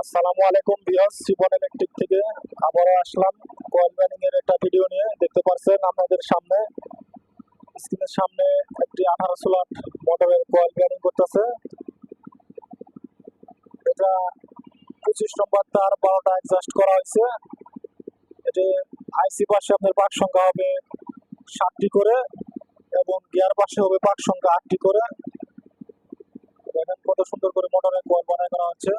আসসালামু আলাইকুম বিহাস জীবন ইলেকট্রিক থেকে আবারও আসলাম। কয়েল ব্যানিং এর একটা ভিডিও নিয়ে, দেখতে পাচ্ছেন আপনাদের সামনে। স্ক্রিনের সামনে একটি আঠারো সোলার মোটরের কয়েল ব্যানিং করতেছে। এটা পঁচিশ নম্বর তার বারোটা অ্যাডজাস্ট করা হয়েছে। এটি আইসি পাশে আপনার পাক সংখ্যা হবে সাতটি করে এবং গিয়ার পাশে হবে পাক সংখ্যা আটটি করে। দেখেন কত সুন্দর করে মোটরের কয়েল বানাই করা হচ্ছে।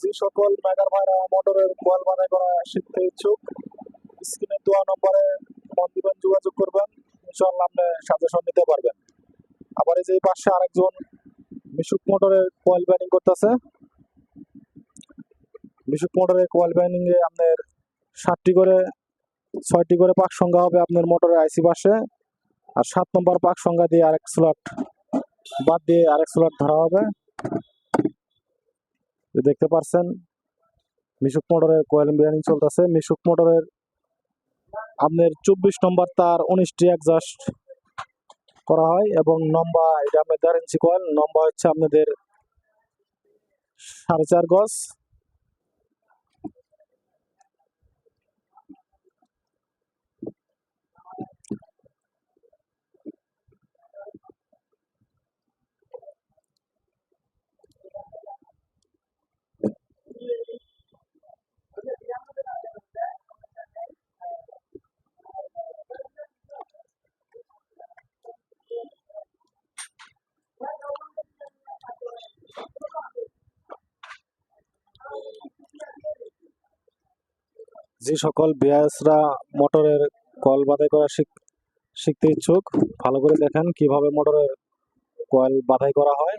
যে সকল মেগার ভাইরা মোটরের কয়েল বানাই করা শিখতে ইচ্ছুক, স্ক্রিনে দেওয়া নম্বরে ফোন দিবেন, যোগাযোগ করবেন ইনশাল্লাহ আপনি সাজেশন নিতে পারবেন। আবার এই যে পাশে আরেকজন মিশুক মোটরের কয়েল ব্যানিং করতেছে। মিশুক মোটরের কয়েল এ আপনার ষাটটি করে, ছয়টি করে পাক সংখ্যা হবে আপনার মোটরের আইসি পাশে। আর সাত নম্বর পাক সংখ্যা দিয়ে আরেক স্লট বাদ দিয়ে আরেক স্লট ধরা হবে। দেখতে পারছেন, মিশুক মোটরের কয়েল বিয়ারিং চলতেছে। মিশুক মোটরের আপনার চব্বিশ নম্বর তার উনিশটি একজাস্ট করা হয় এবং নম্বা এটা আপনার দেড় ইঞ্চি কয়েল নম্বা হচ্ছে আপনাদের সাড়ে চার গজ। যে সকল বিয়াসরা মোটরের কল বাধাই করা শিখ- শিখতে ইচ্ছুক, ভালো করে দেখেন কীভাবে মোটরের কয়েল বাধাই করা হয়।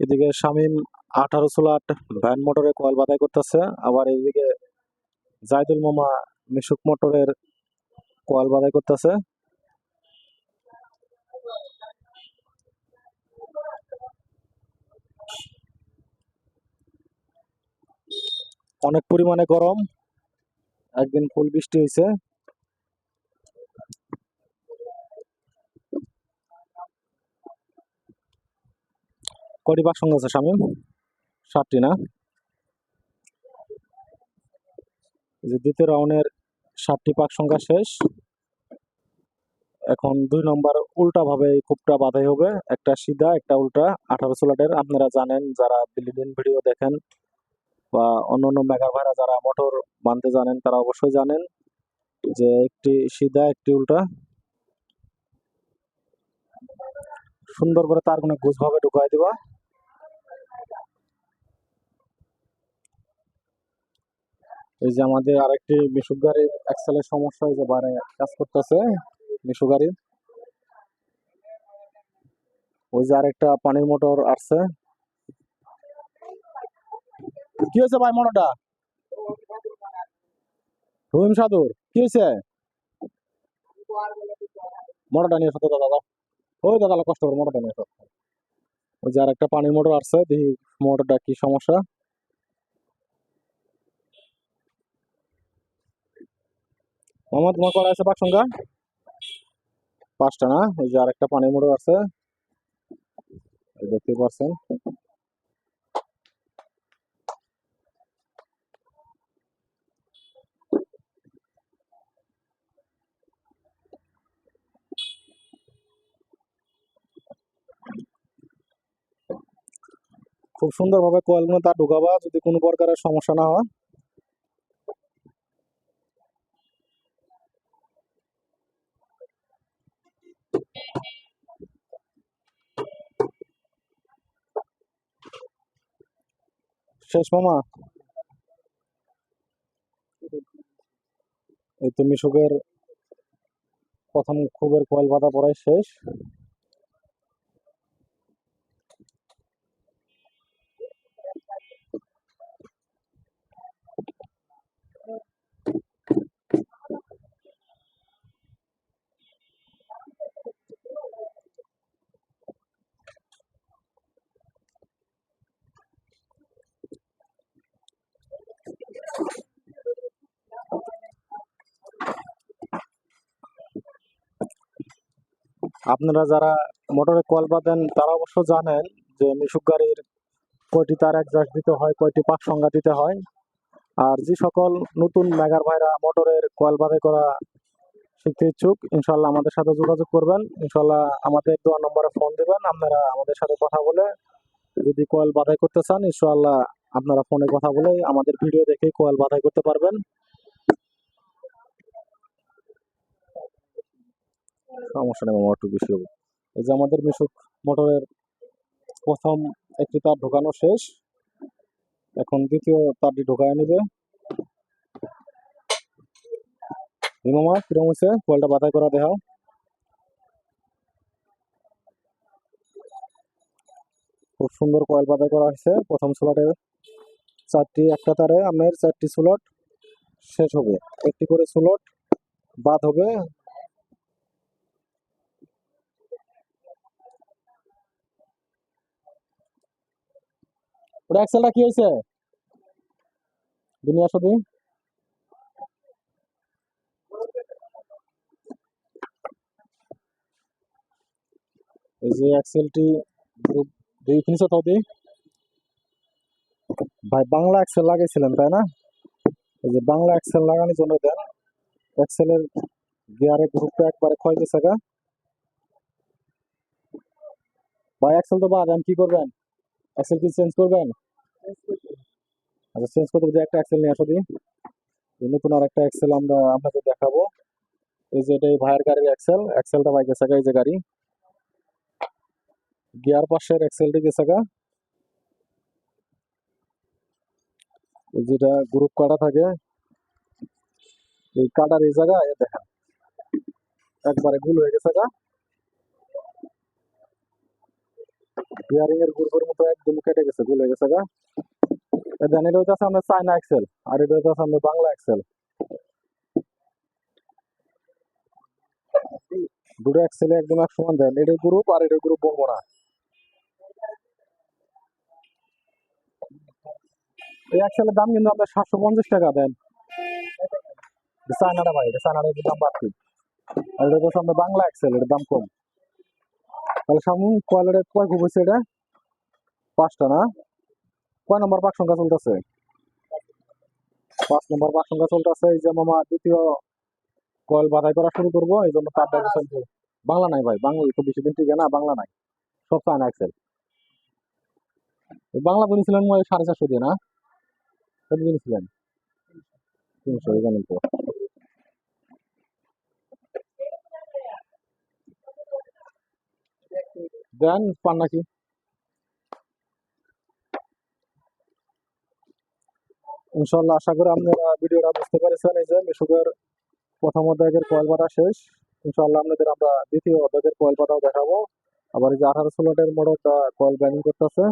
এদিকে শামীম আঠারো সোলাট ভ্যান মোটরে কয়েল বাধাই করতেছে, আবার এইদিকে জায়দুল মামা মিশুক মোটরের কয়েল বাধাই করতেছে। অনেক পরিমাণে গরম। একদিন ফুল বৃষ্টি হয়েছে। কটি পাক সঙ্গে আছে, স্বামী? সাতটি না? যে দ্বিতীয় রাউন্ডের সাতটি পাক সংখ্যা শেষ। এখন দুই নম্বর উল্টা ভাবে এই কূপটা বাঁধাই হবে। একটা সিধা, একটা উল্টা। আঠারো সোলাটের আপনারা জানেন, যারা বিলিদিন ভিডিও দেখেন বা অন্য মেগা ভাইরা যারা মোটর বানতে জানেন, তারা অবশ্যই জানেন যে একটি সিধা, একটি উল্টা। সুন্দর করে তার কোনো গুছ ভাবে ঢুকাই দিবা। এই যে আমাদের আরেকটি মিশুক গাড়ির এক্সেলের সমস্যা, এই যে কাজ করতেছে মিশু গাড়ির। ওই যে আরেকটা পানির মোটর আসছে। কি হয়েছে ভাই মোটরটা রহিম সাধুর, কি হয়েছে? মোটরটা নিয়ে এসো দাদা ওই দাদা, কষ্ট করে মোটরটা নিয়ে ওই যে আরেকটা পানির মোটর আসছে, দেখি মোটরটা কি সমস্যা। মামা তোমার করা আছে পাক সংখ্যা পাঁচটা না? ওই যে আরেকটা পানির মোটর আছে দেখতে পাচ্ছেন? খুব সুন্দরভাবে কয়েলগুলো তা ঢুকাবা যদি কোনো প্রকারের সমস্যা না হয়। শেষ মামা। এই তো মিশুকের প্রথম খুবের কয়েল বাঁধা পড়াই শেষ। আপনারা যারা মোটরে কল বাঁধেন, তারা অবশ্য জানেন যে মিশুক গাড়ির কয়টি তার অ্যাডজাস্ট দিতে হয়, কয়টি পাক সংজ্ঞা দিতে হয়। আর যে সকল নতুন মেগার ভাইরা মোটরের কল বাঁধে করা শিখতে ইচ্ছুক, ইনশাল্লাহ আমাদের সাথে যোগাযোগ করবেন। ইনশাল্লাহ আমাদের দেওয়ার নম্বরে ফোন দিবেন, আপনারা আমাদের সাথে কথা বলে যদি কয়েল বাধাই করতে চান, ইনশাল্লাহ আপনারা ফোনে কথা বলে আমাদের ভিডিও দেখে কয়েল বাধাই করতে পারবেন। সমস্যা নেই মামা একটু বেশি হবে। এই যে আমাদের মিশুক মোটরের প্রথম একটি তার ঢোকানো শেষ। এখন দ্বিতীয় তারটি ঢোকায় নেবে। মামা কীরকম হয়েছে? কয়েলটা বাধাই করা দেখাও। খুব সুন্দর কয়েল বাধাই করা হয়েছে। প্রথম স্লটে চারটি একটা তারে আপনার চারটি স্লট শেষ হবে। একটি করে স্লট বাদ হবে। ওটা অ্যাক্সেলটা কি হয়েছে দুনিয়া শুধু এই যে গ্রুপ দুই কিনছো তো দি ভাই, বাংলা অ্যাক্সেল লাগিয়েছিলেন তাই না? এই যে বাংলা অ্যাক্সেল লাগানোর জন্য দেন। অ্যাক্সেলের গিয়ারের গ্রুপটা একবারে ক্ষয় গেছে গা। ভাই অ্যাক্সেল তো বাদ, আমি কি করবেন? অ্যাক্সেল কি চেঞ্জ করবেন আচ্ছা চেঞ্জ করতে যদি একটা অ্যাক্সেল নিয়ে আসো দি। এই নতুন আর একটা অ্যাক্সেল আমরা আপনাকে দেখাবো। এই যে এটা এই ভাইয়ের গাড়ির অ্যাক্সেল অ্যাক্সেলটা ভাই গেছে গা, এই যে গাড়ি। গিয়ার পাশের অ্যাক্সেলটি গেছে গা। এই যেটা গ্রুপ কাটা থাকে। এই কাটার এই জায়গা এ দেখেন। একবারে গুল হয়ে গেছে গা। বিয়ারিং এর গ্রুপের মতো একদম কেটে গেছে, গুল গেছে গা। দেন এটা হইতাছে আমরা চায়না এক্সেল আর এটা হইতাছে আমরা বাংলা এক্সেল দুটো এক্সেলে একদম এক সমান দেন, এটার গ্রুপ আর এটার গ্রুপ বলব না। এই এক্সেলের দাম কিন্তু আপনার সাতশো পঞ্চাশ টাকা দেন। এটা চায়নাটা ভাই, এটা চায়নাটা দাম বাড়তি। আর এটা হচ্ছে আপনার বাংলা এক্সেল এটার দাম কম। তাহলে সামনে কোয়ালিটির কয় খুব হয়েছে এটা? পাঁচটা না? কয় নম্বর পাক সংখ্যা চলতেছে? পাঁচ নম্বর পাক সংখ্যা চলতেছে এই যে মামা দ্বিতীয় কয়েল বাধাই করা শুরু করব এই জন্য তার বাংলা নাই ভাই বাংলা তো বেশি দিন টিকে না বাংলা নাই। সব চায়না এক্সেল বাংলা কিনেছিলেন সাড়ে চারশো দিয়ে না? কিনেছিলেন তিনশো জানেন দেন পান নাকি ইনশাল্লাহ আশা করি আপনারা ভিডিওটা বুঝতে পারছেন। এই যে, মিশুকের প্রথম অধ্যায়ের কয়েল পাতা শেষ। ইনশাল্লাহ আপনাদের আমরা দ্বিতীয় অধ্যায়ের কয়েল পাতাও দেখাবো। আবার এই যে আঠারো ষোলোটের মোড়টা কয়েল ব্যানিং করতেছে।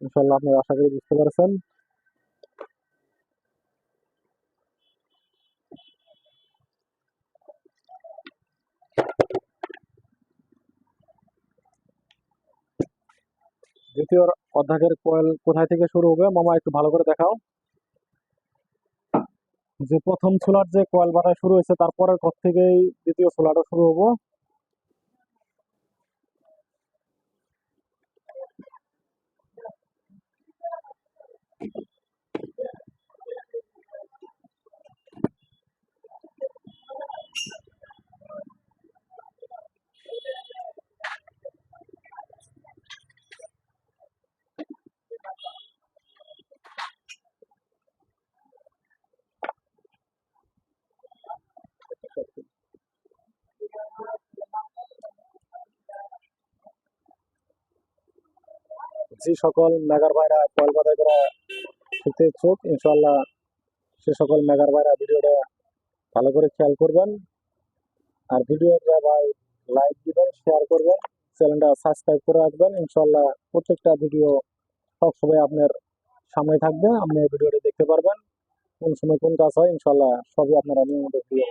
ইনশাল্লাহ আপনারা আশা করি বুঝতে পেরেছেন। দ্বিতীয় অধ্যায়ের কয়েল কোথায় থেকে শুরু হবে? মামা, একটু ভালো করে দেখাও। যে প্রথম সোলার যে কয়েল বাটা শুরু হয়েছে, তারপরের ঘর থেকেই দ্বিতীয় ছোলাটা শুরু হব। যে সকল মেগার ভাইরা কয়েল বাদাই করা শিখতে ইচ্ছুক ইনশাল্লাহ সে সকল মেগার ভাইরা ভিডিওটা ভালো করে খেয়াল করবেন। আর ভিডিওটা ভাই লাইক দিবেন শেয়ার করবেন চ্যানেলটা সাবস্ক্রাইব করে রাখবেন। ইনশাল্লাহ প্রত্যেকটা ভিডিও সবসময় আপনার সামনে থাকবে। আপনি ভিডিওটি দেখতে পারবেন। কোন সময় কোন কাজ হয় ইনশাল্লাহ সবই আপনারা নিয়মিত ভিডিও